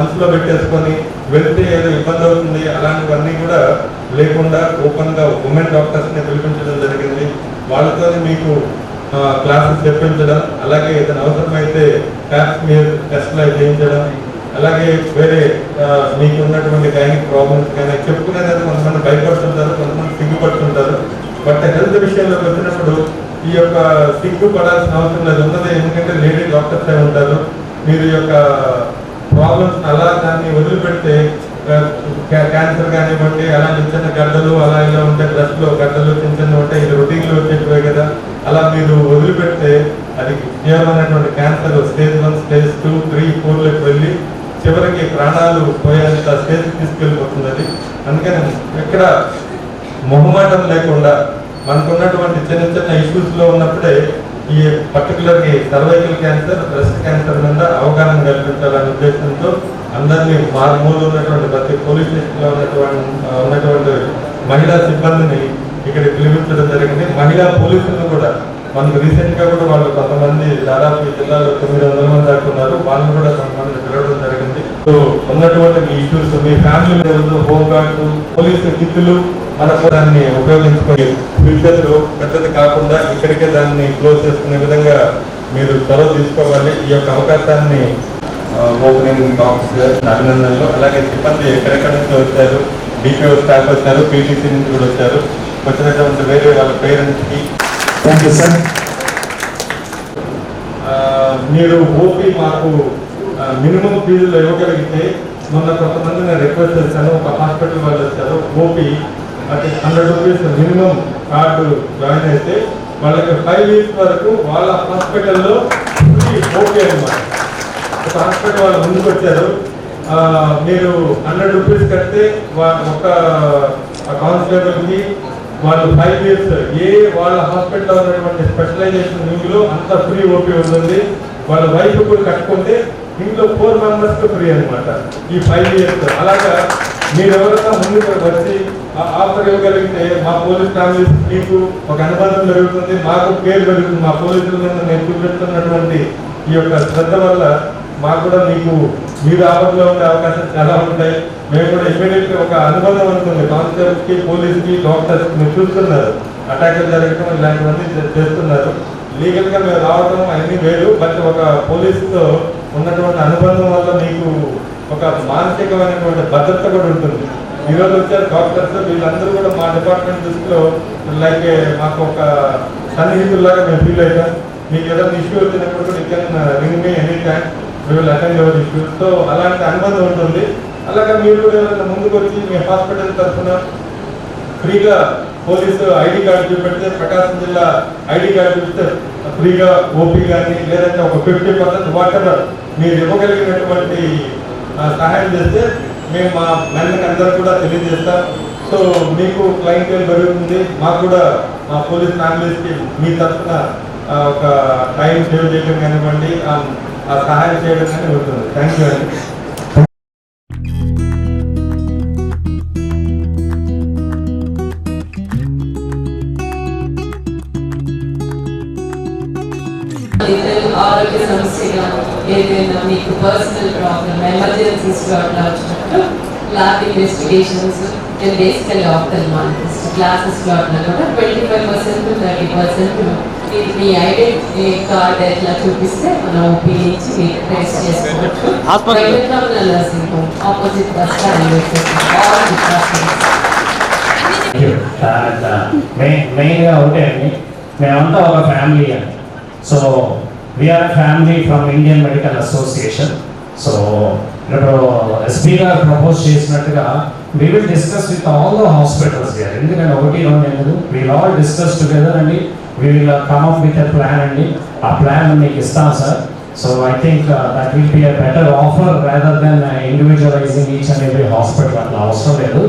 మనసులో పెట్టేసుకొని వెళ్తే ఏదో ఇబ్బంది అవుతుంది అలాంటివన్నీ కూడా లేకుండా ఓపెన్గా ఉమెన్ డాక్టర్స్ని పిలిపించడం జరిగింది. వాళ్ళతో మీకు క్లాసెస్ చెప్పించడం అలాగే ఏదైనా అవసరమైతే క్యాప్స్ మీద టెస్ట్లు చేయించడం అలాగే వేరే మీకు ఉన్నటువంటి గైనిక్ ప్రాబ్లమ్స్ కానీ చెప్పుకునేది కొంతమంది భయపడుతుంటారు కొంతమంది సిగ్గుపడుతుంటారు. బట్ హెల్త్ విషయంలోకి వచ్చినప్పుడు ఈ యొక్క సిగ్గుపడాల్సిన అవసరం లేదు. ఉన్నది ఎందుకంటే లేడీ డాక్టర్స్ అయి ఉంటారు. మీరు ఈ యొక్క ప్రాబ్లమ్స్ అలా దాన్ని వదిలిపెడితే క్యాన్సర్ కానివ్వండి అలాంటి చిన్న గడ్డలు అలా ఇలా ఉంటే డ్రెస్లో గడ్డలు చిన్న చిన్న ఉంటాయి ఇది రొటీన్లో వచ్చేటివే కదా. అలా మీరు వదిలిపెడితే అది తీవ్రమైనటువంటి cancer stage one stage two three ఫోర్లోకి వెళ్ళి చివరికి ప్రాణాలు పోయేంత స్టేజ్కి తీసుకెళ్ళిపోతుంది అది అందుకని ఎక్కడ మొహమాటం లేకుండా మనకున్నటువంటి చిన్న చిన్న ఇష్యూస్లో ఉన్నప్పుడే ఈ పర్టికులర్గా సర్వైకల్ క్యాన్సర్ బ్రెస్ట్ క్యాన్సర్ మీద అవగాహన కల్పించాలనే ఉద్దేశం అందరినీ మారుమూలు ఉన్నటువంటి ప్రతి పోలీస్ స్టేషన్లో ఉన్నటువంటి ఉన్నటువంటి మహిళా సిబ్బందిని ఇక్కడ పిలిపించడం జరిగింది. మహిళా పోలీసులను కూడా మనకు రీసెంట్గా కూడా వాళ్ళు కొంతమంది దాదాపు ఈ జిల్లాలో తొమ్మిది వందల మంది దాకా ఉన్నారు. వాళ్ళని కూడా కొంతమంది పిలవడం జరిగింది. సో ఉన్నటువంటి ఇష్యూస్ మీ ఫ్యామిలీ లెవెల్ హోమ్ పోలీసు కిత్తులు మనకు దాన్ని ఉపయోగించుకొని ఫ్యూచర్లో పెద్దది కాకుండా ఇక్కడికే దాన్ని క్లోజ్ చేసుకునే విధంగా మీరు చొరవ తీసుకోవాలి. ఈ యొక్క అవకాశాన్ని ఓపెనింగ్ ఆఫీసర్ అభినందనలు అలాగే సిబ్బంది ఎక్కడెక్కడ నుంచి వచ్చారు డిపిఓ స్టాఫ్ వచ్చారు పీటీసీ నుంచి కూడా వచ్చారు. వచ్చినటువంటి వేరే వాళ్ళ పేరెంట్స్కి థ్యాంక్ యూ సార్ మీరు ఓపీ మాకు మినిమం ఫీజులో ఇవ్వగలిగితే మొన్న కొంతమంది నేను రిక్వెస్ట్ చేశాను ఒక హాస్పిటల్ వాళ్ళు వచ్చారు ఓపీ అంటే hundred rupees minimum card join అయితే వాళ్ళకి ఫైవ్ ఇయర్స్ వరకు వాళ్ళ హాస్పిటల్లో ఓపీ అనమాట ఒక హాస్పిటల్ వాళ్ళు ముందుకు వచ్చారు. మీరు హండ్రెడ్ రూపీస్ కడితే ఒక కౌన్సిలర్కి వాళ్ళు ఫైవ్ ఇయర్స్ ఏ వాళ్ళ హాస్పిటల్లో ఉన్నటువంటి స్పెషలైజేషన్ వింగ్లో అంత ఫ్రీ ఓపీ ఉంటుంది. వాళ్ళ వైఫ్ కూడా కట్టుకుంటే ఇంట్లో ఫోర్ మెంబర్స్ ఫ్రీ అన్నమాట ఈ ఫైవ్ ఇయర్స్ అలాగా మీరు ఎవరైనా ముందుకు వచ్చి ఆ- ఆఫర్ ఇవ్వగలిగితే మా పోలీస్ ఫ్యామిలీస్ మీకు ఒక అనుబంధం జరుగుతుంది. మాకు పేరు పెరుగుతుంది. మా పోలీసుల మీద నేను చూపెడుతున్నటువంటి ఈ యొక్క శ్రద్ధ వల్ల మాకు కూడా మీకు మీరు ఆపదలో ఉండే అవకాశాలు చాలా ఉంటాయి. మేము కూడా ఇమీడియట్ ఒక అనుబంధం ఉంటుంది కానిస్టేబుల్ పోలీస్కి డాక్టర్స్కి మీరు చూస్తున్నారు. అటాక్లు జరగడం ఇలాంటివన్నీ చేస్తున్నారు. లీగల్గా మేము రావడం అన్ని వేరు. బట్ ఒక పోలీస్తో ఉన్నటువంటి అనుబంధం వల్ల మీకు ఒక మానసికమైనటువంటి భద్రత కూడా ఉంటుంది. ఈరోజు వచ్చారు డాక్టర్స్ వీళ్ళందరూ కూడా మా డిపార్ట్మెంట్ దృష్టిలో లైక్ మాకు ఒక సన్నిహితుల్లాగా మేము ఫీల్ అవుతాం మీకు ఏదైనా ఇష్యూ వచ్చినప్పుడు కూడా ఇక్కడ ring me any time we will attend your so అలాంటి అనుమతి ఉంటుంది. అలాగే మీరు కూడా ఏదైనా ముందుకు వచ్చి మీ హాస్పిటల్ తరఫున ఫ్రీగా పోలీసు ఐడి కార్డు చూపెడితే ప్రకాశం జిల్లా ఐడి కార్డు చూపిస్తే ఫ్రీగా ఓపీ కానీ లేదంటే ఒక ఫిఫ్టీ పర్సెంట్ వాటెవర్ మీరు ఇవ్వగలిగినటువంటి సహాయం చేస్తే మేము మా మెల్లకి అందరూ కూడా తెలియజేస్తాం. సో మీకు క్లయింట్ పెరుగుతుంది. మాకు కూడా మా పోలీస్ ఫ్యామిలీస్కి మీ తరఫున ఆ, ఒక టైం సేవ్ చేయడం కానివ్వండి. సహాయం చేయడం కానీ ఉంటుంది థ్యాంక్ యూ అండి ఆరోగ్య సమస్యగా ఏదైనా మీకు పర్సనల్ ప్రాబ్లం ఎమర్జెన్సీస్ అట్లా వచ్చినప్పుడు lab investigations and basical ophthalmologist క్లాసెస్లో అట్లా కూడా twenty five percent thirty percent ఇది మీ ఐడెంటిటీ కార్డ్ ఎట్లా చూపిస్తే మనం ఓపీ నుంచి మీరు ట్రేస్ చేసుకోవచ్చు Hospital. Private nursing home opposite bus stand మెయిన్గా ఒకటే అండి. మేమంతా ఒక ఫ్యామిలీ అండి so we're family from Indian Medical Association so ఇప్పుడు ఎస్పీ గారు ప్రపోజ్ చేసినట్టుగా we will discuss with all the hospitals గారు ఎందుకంటే ఒకటి రెండు లేదు వీల్ ఆల్ డిస్కస్ టుగెదర్ అండి. We will come up with a plan అండి. ఆ ప్లాన్ మీకు ఇస్తాం sir so I think that will be a better offer rather then individualizing each and every hospital అట్లా అవసరం లేదు.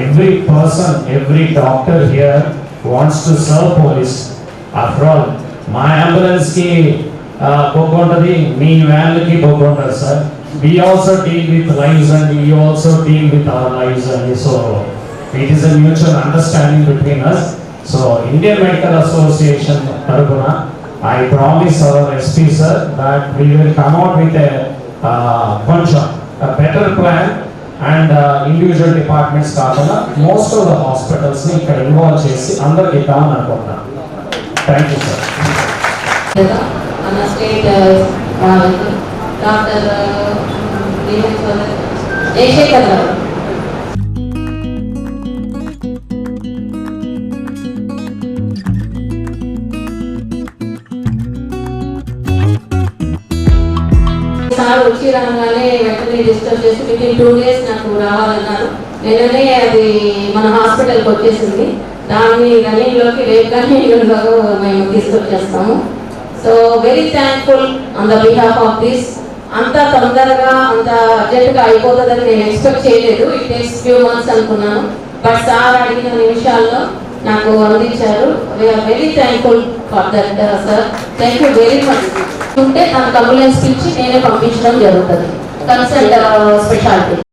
Every person every doctor here wants to serve police after all మా అంబులెన్స్కి బొగ్గు ఉంటుంది మీ వ్యాన్లకి బొగ్గు ఉంటుంది sir we also deal with lives and you also deal with our lives అండి so it is a mutual understanding between us so Indian Medical Association తరఫున I promise our SP sir that we will come out with కొంచెం better plan and individual departments కాకుండా most of the హాస్పిటల్స్ని ఇక్కడ involve చేసి అందరికి ఇద్దామని అనుకుంటున్నాను thank you sir doctor Jayasekhar గారు సార్ వచ్చి రాగానే వెంటనే డిస్టర్బ్ చేసి వితిన్ టూ డేస్ నాకు రావాలన్నారు. నిన్ననే అది మన హాస్పిటల్కి వచ్చేసింది. దాన్ని రన్నింగ్లోకి రేపు కానీ మేము తీసుకొచ్చేస్తాము. So very thankful on the behalf of this అంత తొందరగా అంత అర్జెంట్గా అయిపోతుందని నేను ఎక్స్పెక్ట్ చేయలేదు. ఇట్ ఈస్ ఫ్యూ మంత్స్ అనుకున్నాను. బట్ సార్ అడిగిన నిమిషాల్లో నాకు అందించారు. We're very thankful for that sir thank you very much ఉంటే నాకు అంబులెన్స్ పిలిచి నేనే పంపించడం జరుగుతుంది. కన్సల్ట్ స్పెషాలిటీ uh,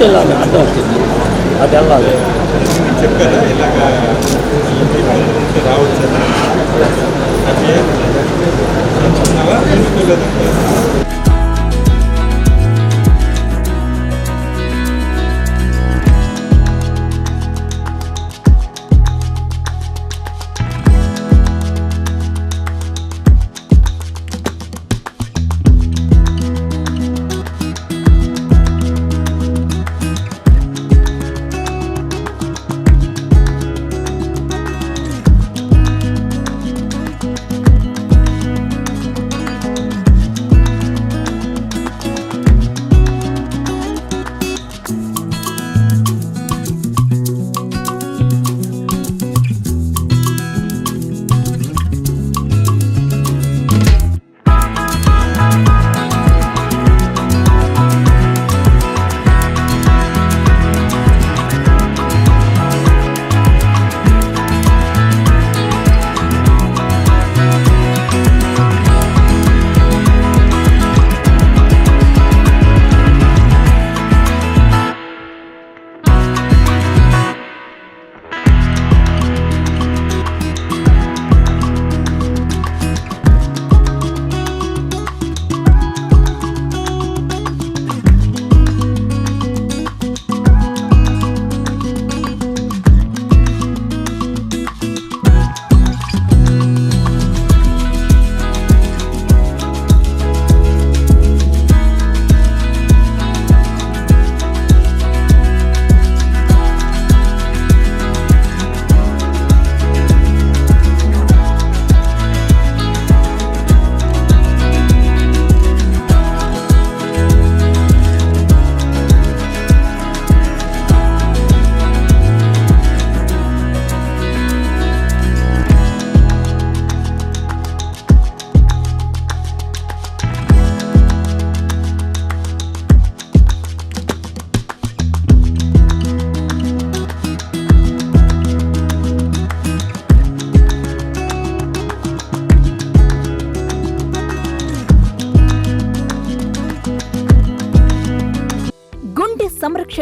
వెళ్ళాలి అర్థం వచ్చింది అది వెళ్ళాలి చెప్పారా ఇలాగా రావచ్చు